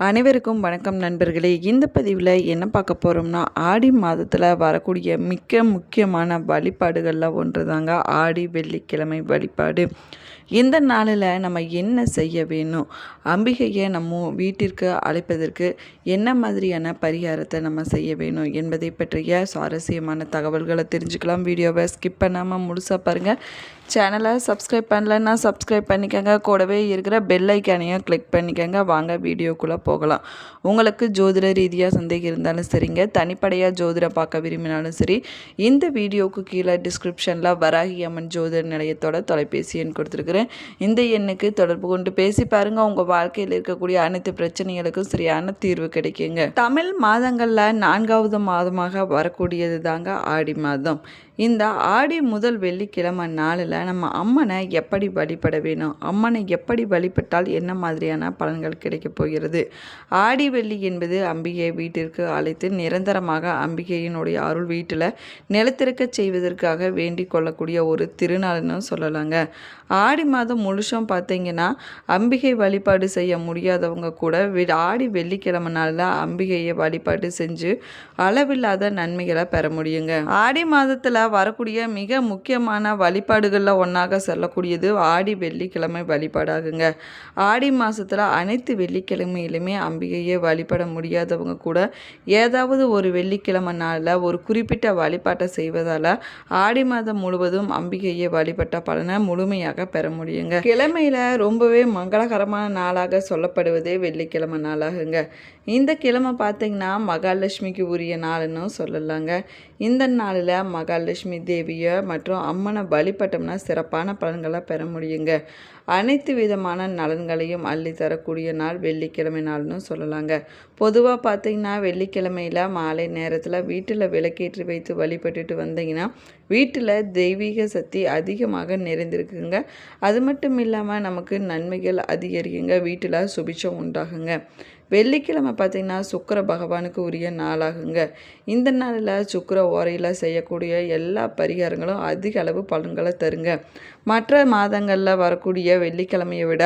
அனைவருக்கும் வணக்கம் நண்பர்களே. இந்த பதிவில் என்ன பார்க்க போகிறோம்னா ஆடி மாதத்தில் வரக்கூடிய மிக முக்கியமான வழிபாடுகளில் ஒன்று தாங்க ஆடி வெள்ளிக்கிழமை வழிபாடு. இந்த நாளில் நம்ம என்ன செய்ய வேணும்? அம்பிகையை நம்ம வீட்டிற்கு அழைப்பதற்கு என்ன மாதிரியான பரிகாரத்தை நம்ம செய்ய வேணும் என்பதை பற்றிய சுவாரஸ்யமான தகவல்களை தெரிஞ்சுக்கலாம். வீடியோவை ஸ்கிப் பண்ணாமல் முழுசாக பாருங்கள் சேனலை சப்ஸ்கிரைப் பண்ணலன்னா சப்ஸ்கிரைப் பண்ணிக்கோங்க. கூடவே இருக்கிற பெல் ஐக்கானையும் கிளிக் பண்ணிக்கோங்க. வாங்க வீடியோக்குள்ளே போகலாம். உங்களுக்கு ஜோதிட ரீதியாக சந்தேகம் இருந்தாலும் சரிங்க. தனிப்படையாக ஜோதிடம் பார்க்க விரும்பினாலும் சரி இந்த வீடியோவுக்கு கீழே டிஸ்கிரிப்ஷனில் வராகி அம்மன் ஜோதிட நிலையத்தோட தொலைபேசி எண் கொடுத்துருக்குறேன். இந்த எண்ணுக்கு தொடர்பு கொண்டு பேசி பாருங்கள் உங்கள் வாழ்க்கையில் இருக்கக்கூடிய அனைத்து பிரச்சனைகளுக்கும் சரியான தீர்வு கிடைக்குங்க. தமிழ் மாதங்களில் நான்காவது மாதமாக வரக்கூடியது தாங்க ஆடி மாதம். இந்த ஆடி முதல் வெள்ளிக்கிழமை நாளில் நம்ம அம்மனை எப்படி வழிபட வேணும்? அம்மனை எப்படி வழிபட்டால் என்ன மாதிரியான பலன்கள் கிடைக்கப் போகிறது? ஆடி வெள்ளி என்பது அம்பிகை வீட்டிற்கு அழைத்து நிரந்தரமாக அம்பிகையினுடைய அருள் வீட்டில் நிலத்திருக்க செய்வதற்காக வேண்டிக் கொள்ளக்கூடிய ஒரு திருநாள்னு சொல்லலாங்க. ஆடி மாதம் முழுசும் பார்த்தீங்கன்னா அம்பிகை வழிபாடு செய்ய முடியாதவங்க கூட ஆடி வெள்ளிக்கிழமை நாளில் அம்பிகையை வழிபாடு செஞ்சு அளவில்லாத நன்மைகளை பெற முடியுங்க. ஆடி மாதத்தில் வரக்கூடிய மிக முக்கியமான வழிபாடுகளில் ஒன்றாக சொல்லக்கூடியது ஆடி வெள்ளிக்கிழமை வழிபாடாகுங்க. ஆடி மாதத்தில் அனைத்து வெள்ளிக்கிழமையிலுமே அம்பிகையை வழிபட முடியாதவங்க கூட ஏதாவது ஒரு வெள்ளிக்கிழமை நாளில் ஒரு குறிப்பிட்ட வழிபாட்டை செய்வதால் ஆடி மாதம் முழுவதும் அம்பிகையை வழிபட்ட பலனை முழுமையாக பெற முடியுங்க. கிழமையில் ரொம்பவே மங்களகரமான நாளாக சொல்லப்படுவதே வெள்ளிக்கிழமை நாளாகுங்க. இந்த கிழமை பார்த்திங்கன்னா மகாலட்சுமிக்கு உரிய நாள்னு சொல்லலாங்க. இந்த நாளில் மகாலட்சுமி தேவியை மற்றும் அம்மனை வழிபட்டோம்னா சிறப்பான பலன்களை பெற முடியுங்க. அனைத்து விதமான நலன்களையும் அள்ளி தரக்கூடிய நாள் வெள்ளிக்கிழமை நாள்னு சொல்லலாங்க. பொதுவாக பார்த்தீங்கன்னா வெள்ளிக்கிழமையில் மாலை நேரத்தில் வீட்டில் விளக்கேற்றி வைத்து வழிபட்டுட்டு வந்தீங்கன்னா வீட்டில் தெய்வீக சக்தி அதிகமாக நிறைந்திருக்குங்க. அது மட்டும் இல்லாமல் நமக்கு நன்மைகள் அதிகரிக்குங்க. வீட்டில் சுபிச்சம் உண்டாகுங்க. வெள்ளிக்கிழமை பார்த்திங்கன்னா சுக்கர பகவானுக்கு உரிய நாளாகுங்க. இந்த நாளில் சுக்கர ஓரையில் செய்யக்கூடிய எல்லா பரிகாரங்களும் அதிக அளவு பலன்களை தருங்க. மற்ற மாதங்களில் வரக்கூடிய வெள்ளிக்கிழமையை விட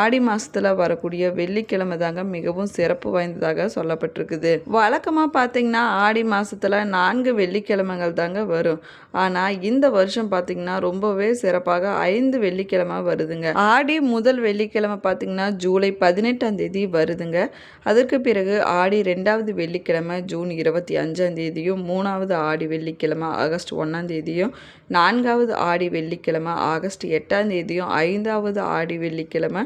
ஆடி மாதத்தில் வரக்கூடிய வெள்ளிக்கிழமை தாங்க மிகவும் சிறப்பு வாய்ந்ததாக சொல்லப்பட்டிருக்குது. வழக்கமாக பார்த்திங்கன்னா ஆடி மாதத்தில் நான்கு வெள்ளிக்கிழமைகள் தாங்க வரும். ஆனால் இந்த வருஷம் பார்த்திங்கன்னா ரொம்பவே சிறப்பாக ஐந்து வெள்ளிக்கிழமை வருதுங்க. ஆடி முதல் வெள்ளிக்கிழமை பார்த்திங்கன்னா ஜூலை பதினெட்டாம் தேதி வருதுங்க. அதற்கு பிறகு ஆடி ரெண்டாவது வெள்ளிக்கிழமை ஜூன் இருபத்தி அஞ்சாம் தேதியும் மூணாவது ஆடி வெள்ளிக்கிழமை ஆகஸ்ட் ஒன்றாம் தேதியும் நான்காவது ஆடி வெள்ளிக்கிழமை ஆகஸ்ட் எட்டாம் தேதியும் ஐந்தாவது ஆடி வெள்ளிக்கிழமை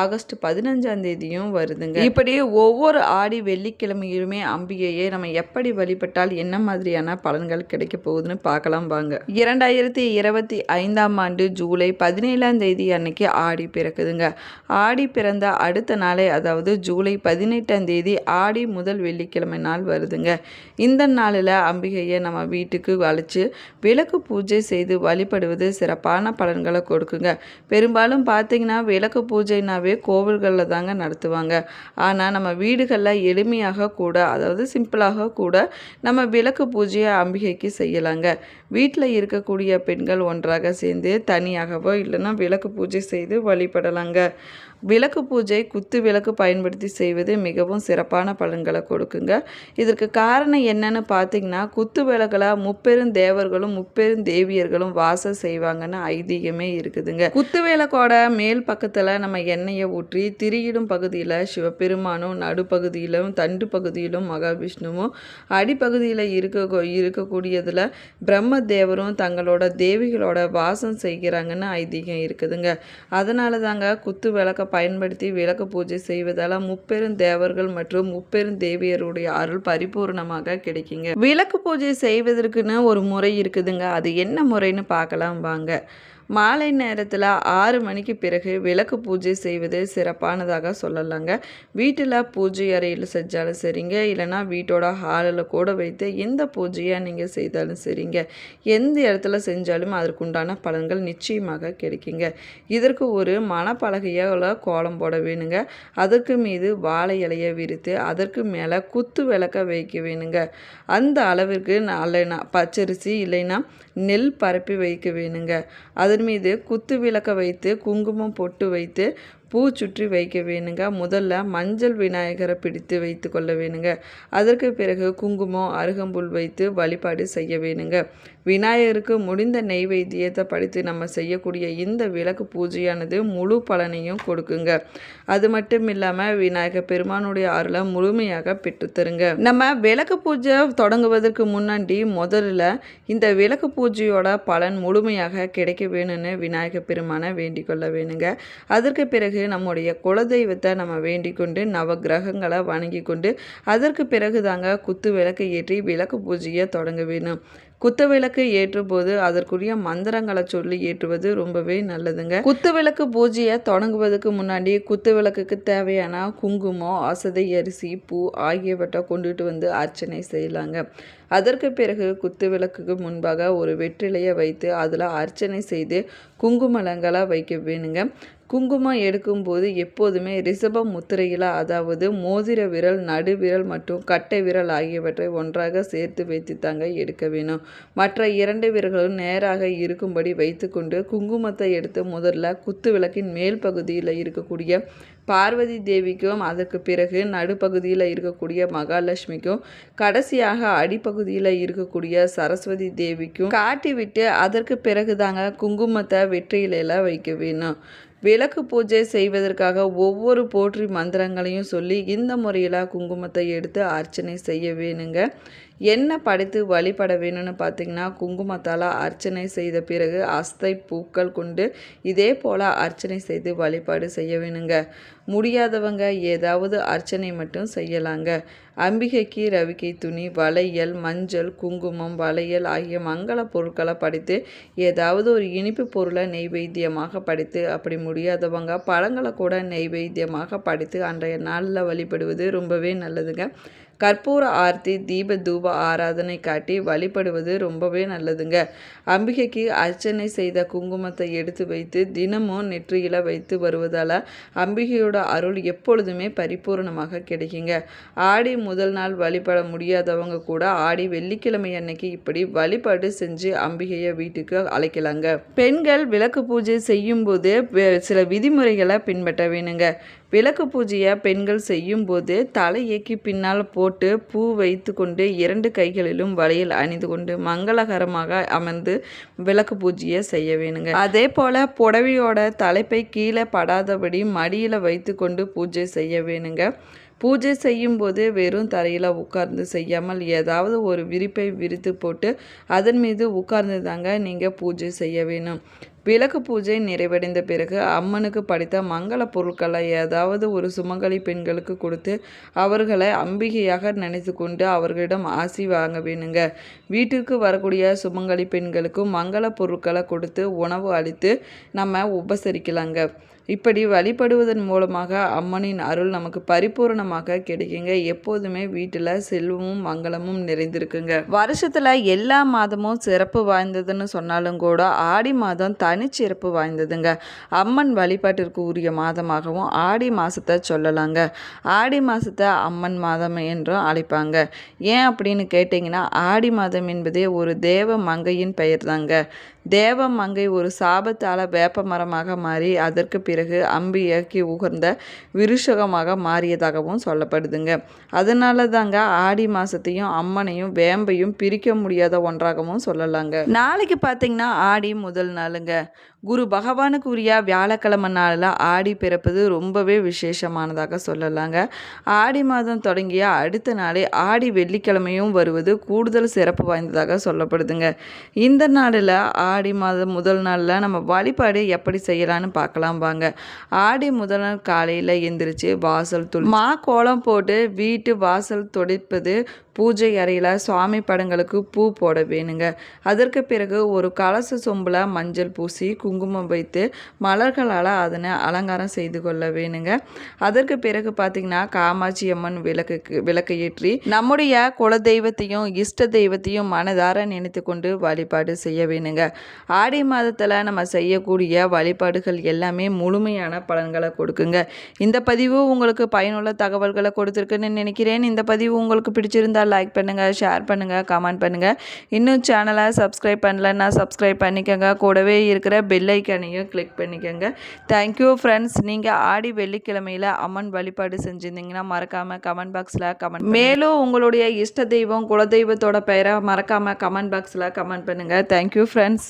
ஆகஸ்ட் பதினஞ்சாம் தேதியும் வருதுங்க. இப்படி ஒவ்வொரு ஆடி வெள்ளிக்கிழமையுமே அம்பிகையை நம்ம எப்படி வழிபட்டால் என்ன மாதிரியான பலன்கள் கிடைக்க போகுதுன்னு பார்க்கலாம். வாங்க இரண்டாயிரத்தி இருபத்தி ஐந்தாம் ஆண்டு ஜூலை பதினேழாம் தேதி அன்னைக்கு ஆடி பிறக்குதுங்க. ஆடி பிறந்த அடுத்த நாளே அதாவது ஜூலை பதினெட்டாம் தேதி ஆடி முதல் வெள்ளிக்கிழமை நாள் வருதுங்க. இந்த நாளில் அம்பிகையை நம்ம வீட்டுக்கு அழைச்சி விளக்கு பூஜை செய்து வழிபடுவது சிறப்பான பலன்களை கொடுக்குங்க. பெரும்பாலும் பார்த்திங்கன்னா விளக்கு பூஜைனாவே கோவில்களில் தாங்க நடத்துவாங்க. ஆனால் நம்ம வீடுகளில் எளிமையாக கூட அதாவது சிம்பிளாக கூட நம்ம விளக்கு பூஜையை அம்பிகைக்கு செய்யலாங்க. வீட்டில் இருக்கக்கூடிய பெண்கள் ஒன்றாக சேர்ந்து தனியாகவோ இல்லைன்னா விளக்கு பூஜை செய்து வழிபடலாங்க. விளக்கு பூஜை குத்து விளக்கு பயன்படுத்தி செய்வது மிகவும் சிறப்பான பலன்களை கொடுக்குங்க. இதற்கு காரணம் என்னன்னு பார்த்தீங்கன்னா குத்து விளக்கில் முப்பெரும் தேவர்களும் முப்பெரும் தேவியர்களும் வாசம் செய்வாங்கன்னு ஐதீகமே இருக்குதுங்க. குத்து விளக்கோட மேல் பக்கத்தில் நம்ம எண்ணெயை ஊற்றி திரியிடும் பகுதியில் சிவபெருமானும் நடுப்பகுதியிலும் தண்டு பகுதியிலும் மகாவிஷ்ணுவும் அடிப்பகுதியில் இருக்க இருக்கக்கூடியதில் பிரம்ம தேவரும் தங்களோட தேவிகளோட வாசம் செய்கிறாங்கன்னு ஐதீகம் இருக்குதுங்க. அதனால தாங்க குத்து விளக்க பயன்படுத்தி விளக்கு பூஜை செய்வதால் முப்பெரும் தேவர்கள் மற்றும் முப்பெரும் தேவியருடைய அருள் பரிபூர்ணமாக கிடைக்குங்க. விளக்கு பூஜை செய்வதற்குன்னு ஒரு முறை இருக்குதுங்க. அது என்ன முறைன்னு பார்க்கலாம் வாங்க. மாலை நேரத்தில் ஆறு மணிக்கு பிறகு விளக்கு பூஜை செய்வது சிறப்பானதாக சொல்லலாங்க. வீட்டில் பூஜை அறையில் செஞ்சாலும் சரிங்க. இல்லைனா வீட்டோட ஹாலில் கூட வைத்து எந்த பூஜையை நீங்கள் செய்தாலும் சரிங்க. எந்த இடத்துல செஞ்சாலும் அதற்குண்டான பலன்கள் நிச்சயமாக கிடைக்குங்க. இதற்கு ஒரு மனப்பலகையில் கோலம் போட வேணுங்க. அதற்கு மீது வாழை இலையை விரித்து அதற்கு மேலே குத்து விளக்க வைக்க வேணுங்க. அந்த அளவிற்கு இல்லைனா பச்சரிசி இல்லைன்னா நெல் பரப்பி வைக்க வேணுங்க. அது அதன் மீது குத்து விளக்க வைத்து குங்குமம் பொட்டு வைத்து பூ சுற்றி வைக்க வேணுங்க. முதல்ல மஞ்சள் விநாயகரை பிடித்து வைத்து கொள்ள வேணுங்க. அதற்கு பிறகு குங்குமம் அருகம்புல் வைத்து வழிபாடு செய்ய வேணுங்க. விநாயகருக்கு முடிந்த நெய்வேத்தியத்தை படித்து நம்ம செய்யக்கூடிய இந்த விளக்கு பூஜையானது முழு பலனையும் கொடுக்குங்க. அது மட்டும் இல்லாமல் விநாயகர் பெருமானுடைய அருளை முழுமையாக பெற்றுத்தருங்க நம்ம விளக்கு பூஜை தொடங்குவதற்கு முன்னாடி முதல்ல இந்த விளக்கு பூஜையோட பலன் முழுமையாக கிடைக்க வேணும்னு விநாயகர் பெருமானை வேண்டிக் கொள்ள வேணுங்க. அதற்கு பிறகு நம்முடைய குலதெய்வத்தை நம்ம வேண்டிக் கொண்டு நவ கிரகங்களை வணங்கி கொண்டு அதற்கு பிறகு தாங்க குத்து விளக்கு ஏற்றி விளக்கு பூஜையை தொடங்க வேணும். குத்து விளக்கு ஏற்றும் போது அதற்குரிய மந்திரங்களை சொல்லி ஏற்றுவது ரொம்பவே நல்லதுங்க. குத்து விளக்கு பூஜையை தொடங்குவதற்கு முன்னாடி குத்து விளக்குக்கு தேவையான குங்குமம் அசதை அரிசி பூ ஆகியவற்றை கொண்டுட்டு வந்து அர்ச்சனை செய்யலாங்க. அதற்கு பிறகு குத்து விளக்குக்கு முன்பாக ஒரு வெற்றிலையை வைத்து அதில் அர்ச்சனை செய்து குங்குமலங்களை வைக்க வேணுங்க. குங்குமம் எடுக்கும்போது எப்போதுமே ரிஷபம் முத்திரையில் அதாவது மோதிர விரல் நடுவிரல் மற்றும் கட்டை விரல் ஆகியவற்றை ஒன்றாக சேர்த்து வைத்து தாங்க எடுக்க வேணும். மற்ற இரண்டு விரல்களும் நேராக இருக்கும்படி வைத்துக்கொண்டு குங்குமத்தை எடுத்து முதல்ல குத்து விளக்கின் மேல் பகுதியில் இருக்கக்கூடிய பார்வதி தேவிக்கும் அதற்கு பிறகு நடுப்பகுதியில் இருக்கக்கூடிய மகாலட்சுமிக்கும் கடைசியாக அடிப்பகுதியில் இருக்கக்கூடிய சரஸ்வதி தேவிக்கும் காட்டிவிட்டு அதற்கு பிறகு தாங்க குங்குமத்தை வெற்றியிலெல்லாம் வைக்க வேணும். விளக்கு பூஜை செய்வதற்காக ஒவ்வொரு போற்றி மந்திரங்களையும் சொல்லி இந்த முறையில் குங்குமத்தை எடுத்து அர்ச்சனை செய்ய வேணுங்க. என்ன படைத்து வழிபட வேணும்னு பார்த்தீங்கன்னா குங்குமத்தால் அர்ச்சனை செய்த பிறகு அஸ்தை பூக்கள் கொண்டு இதே போல் அர்ச்சனை செய்து வழிபாடு செய்ய வேணுங்க. முடியாதவங்க ஏதாவது அர்ச்சனை மட்டும் செய்யலாங்க. அம்பிகைக்கு ரவிக்கை துணி வளையல் மஞ்சள் குங்குமம் வளையல் ஆகிய மங்கள பொருட்களை படைத்து ஏதாவது ஒரு இனிப்பு பொருளை நெய்வேத்தியமாக படைத்து அப்படி முடியாதவங்க பழங்களை கூட நெய்வேத்தியமாக படைத்து அன்றைய நாளில் வழிபடுவது ரொம்பவே நல்லதுங்க. கற்பூர ஆர்த்தி தீப தூப ஆராதனை காட்டி வழிபடுவது ரொம்பவே நல்லதுங்க. அம்பிகைக்கு அர்ச்சனை செய்த குங்குமத்தை எடுத்து வைத்து தினமும் நெற்றியில் வைத்து வருவதால் அம்பிகையோட அருள் எப்பொழுதுமே பரிபூர்ணமாக கிடைக்குங்க. ஆடி முதல் நாள் வழிபட முடியாதவங்க கூட ஆடி வெள்ளிக்கிழமை அன்னைக்கு இப்படி வழிபாடு செஞ்சு அம்பிகையை வீட்டுக்கு அழைக்கலாங்க. பெண்கள் விளக்கு பூஜை செய்யும்போது சில விதிமுறைகளை பின்பற்ற வேணுங்க. விளக்கு பூஜையை பெண்கள் செய்யும்போது தலையேக்கி பின்னால் போட்டு பூ வைத்து கொண்டு இரண்டு கைகளிலும் வளையல் அணிந்து கொண்டு மங்களகரமாக அமர்ந்து விளக்கு பூஜையை செய்ய வேணுங்க. அதே போல் புடவையோட தலைப்பை கீழே படாதபடி மடியில் வைத்து கொண்டு பூஜை செய்ய வேணுங்க. பூஜை செய்யும்போது வெறும் தரையில் உட்கார்ந்து செய்யாமல் ஏதாவது ஒரு விரிப்பை விரித்து போட்டு அதன் மீது உட்கார்ந்து தாங்க நீங்கள் பூஜை செய்ய வேணும். விளக்கு பூஜை நிறைவடைந்த பிறகு அம்மனுக்கு படித்த மங்கள பொருட்களை ஏதாவது ஒரு சுமங்கலி பெண்களுக்கு கொடுத்து அவர்களை அம்பிகையாக நினைத்து கொண்டு அவர்களிடம் ஆசி வாங்க வேணுங்க. வீட்டிற்கு வரக்கூடிய சுமங்கலி பெண்களுக்கும் மங்கள பொருட்களை கொடுத்து உணவு அளித்து நம்ம உபசரிக்கலாங்க. இப்படி வழிபடுவதன் மூலமாக அம்மனின் அருள் நமக்கு பரிபூர்ணமாக கிடைக்குங்க. எப்போதுமே வீட்டில் செல்வமும் மங்களமும் நிறைந்திருக்குங்க. வருஷத்தில் எல்லா மாதமும் சிறப்பு வாய்ந்ததுன்னு சொன்னாலும் கூட ஆடி மாதம் தனிச்சிறப்பு வாய்ந்ததுங்க. அம்மன் வழிபாட்டிற்கு உரிய மாதமாகவும் ஆடி மாதத்தை சொல்லலாங்க. ஆடி மாதத்தை அம்மன் மாதம் என்றும் அழைப்பாங்க. ஏன் அப்படின்னு கேட்டிங்கன்னா ஆடி மாதம் என்பதே ஒரு தேவ மங்கையின் பெயர் தாங்க தேவ மங்கை ஒரு சாபத்தால் வேப்ப மரமாக மாறி அதற்கு பிறகு பிறகு அம்பியக்கி உகர்ந்த விருஷகமாக மாறியதாகவும் சொல்லப்படுதுங்க. அதனால தாங்க ஆடி மாதத்தையும் அம்மனையும் வேம்பையும் பிரிக்க முடியாத ஒன்றாகவும் சொல்லலாங்க. நாளைக்கு பார்த்தீங்கன்னா ஆடி முதல் நாளுங்க. குரு பகவானுக்கு உரிய வியாழக்கிழமை நாளில் ஆடி பிறப்பது ரொம்பவே விசேஷமானதாக சொல்லலாங்க. ஆடி மாதம் தொடங்கிய அடுத்த நாளே ஆடி வெள்ளிக்கிழமையும் வருவது கூடுதல் சிறப்பு வாய்ந்ததாக சொல்லப்படுதுங்க. இந்த நாளில் ஆடி மாதம் முதல் நாளில் நம்ம வழிபாடு எப்படி செய்யலான்னு பார்க்கலாம் வாங்க. ஆடி முதல் நாள் காலையில் எந்திரிச்சு வாசல் துள் மா கோலம் போட்டு வீட்டு வாசல் துடைப்பது பூஜை அறையில் சுவாமி படங்களுக்கு பூ போட வேணுங்க. அதற்கு பிறகு ஒரு கலச சொம்பில் மஞ்சள் பூசி குங்குமம் வைத்து மலர்களால் அதனை அலங்காரம் செய்து கொள்ள வேணுங்க. அதற்கு பிறகு பார்த்திங்கன்னா காமாட்சி அம்மன் விளக்குக்கு விளக்கு ஏற்றி நம்முடைய குல தெய்வத்தையும் இஷ்ட தெய்வத்தையும் மனதார நினைத்து கொண்டு வழிபாடு செய்ய வேணுங்க. ஆடி மாதத்தில் நம்ம செய்யக்கூடிய வழிபாடுகள் எல்லாமே முழு முழுமையான பலன்களை கொடுக்குங்க. இந்த பதிவு உங்களுக்கு பயனுள்ள தகவல்களை கொடுத்துருக்குன்னு நினைக்கிறேன். இந்த பதிவு உங்களுக்கு பிடிச்சிருந்தால் லைக் பண்ணுங்கள் ஷேர் பண்ணுங்கள் கமெண்ட் பண்ணுங்கள் இன்னும் சேனலை சப்ஸ்கிரைப் பண்ணலன்னா சப்ஸ்கிரைப் பண்ணிக்கோங்க. கூடவே இருக்கிற பெல்லைக்கனையும் கிளிக் பண்ணிக்கோங்க. தேங்க்யூ ஃப்ரெண்ட்ஸ் நீங்கள் ஆடி வெள்ளிக்கிழமையில் அம்மன் வழிபாடு செஞ்சுருந்தீங்கன்னா மறக்காமல் கமெண்ட் பாக்ஸில் கமெண்ட் மேலும் உங்களுடைய இஷ்ட தெய்வம் குலதெய்வத்தோட பெயரை மறக்காமல் கமெண்ட் பாக்ஸில் கமெண்ட் பண்ணுங்கள் தேங்க்யூ ஃப்ரெண்ட்ஸ்